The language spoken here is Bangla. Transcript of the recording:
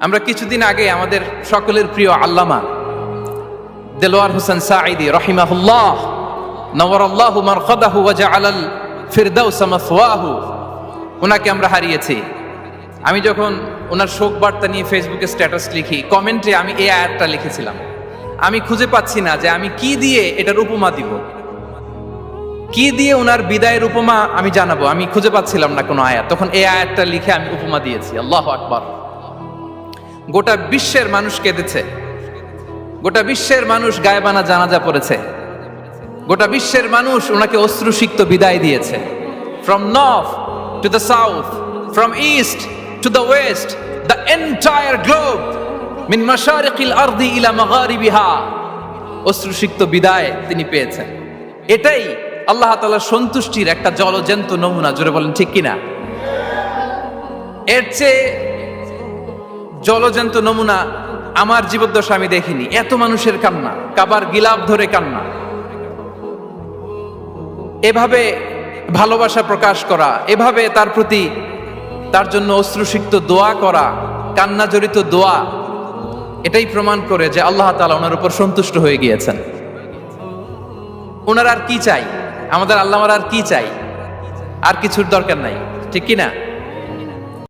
আমরা কিছুদিন আগে আমাদের সকলের প্রিয় আল্লামা দেলোয়ার হোসেন সাঈদি রহিমাহুল্লাহ নওয়ারাল্লাহু মারকাদাহু ওয়া জাআলাল ফিরদাউস মাসওয়াহু ওনাকে আমরা হারিয়েছি। আমি যখন ওনার শোক বার্তা নিয়ে ফেসবুকে স্ট্যাটাস লিখি, কমেন্টে আমি এই আয়াতটা লিখেছিলাম। আমি খুঁজে পাচ্ছি না যে আমি কি দিয়ে এটার উপমা দিব। কি দিয়ে ওনার বিদায়ের উপমা আমি জানাব? আমি খুঁজে পাচ্ছিলাম না কোনো আয়াত। তখন এই আয়াতটা লিখে আমি উপমা দিয়েছি। আল্লাহ আকবার। গোটা বিশ্বের মানুষ কেঁদেছে। গোটা বিশ্বের মানুষ গায়েবানা জানাজা পড়েছে। গোটা বিশ্বের মানুষ ওনাকে অশ্রুসিক্ত বিদায় দিয়েছে। From north to the south from east to the west the entire globe মিন মাশারিকিল আরদি ইলা মাগারিবিহা অশ্রুসিক্ত বিদায় তিনি পেয়েছেন। এটাই আল্লাহ তাআলার সন্তুষ্টির একটা জলজন্ত নমুনা, জোরে বলেন ঠিক কিনা? এর চেয়ে জলজন্ত নমুনা আমার জীবদ্দশা আমি দেখিনি। এত মানুষের কান্না, কাবার গিলাপ ধরে কান্না। এভাবে ভালোবাসা প্রকাশ করা, এভাবে তার প্রতি তার জন্য অশ্রুসিক্ত দোয়া করা কান্না জড়িত দোয়া, এটাই প্রমাণ করে যে আল্লাহ তালা ওনার উপর সন্তুষ্ট হয়ে গিয়েছেন। ওনার আর কি চাই? আমাদের আল্লাহর আর কি চাই? আর কিছুর দরকার নাই, ঠিক কিনা? না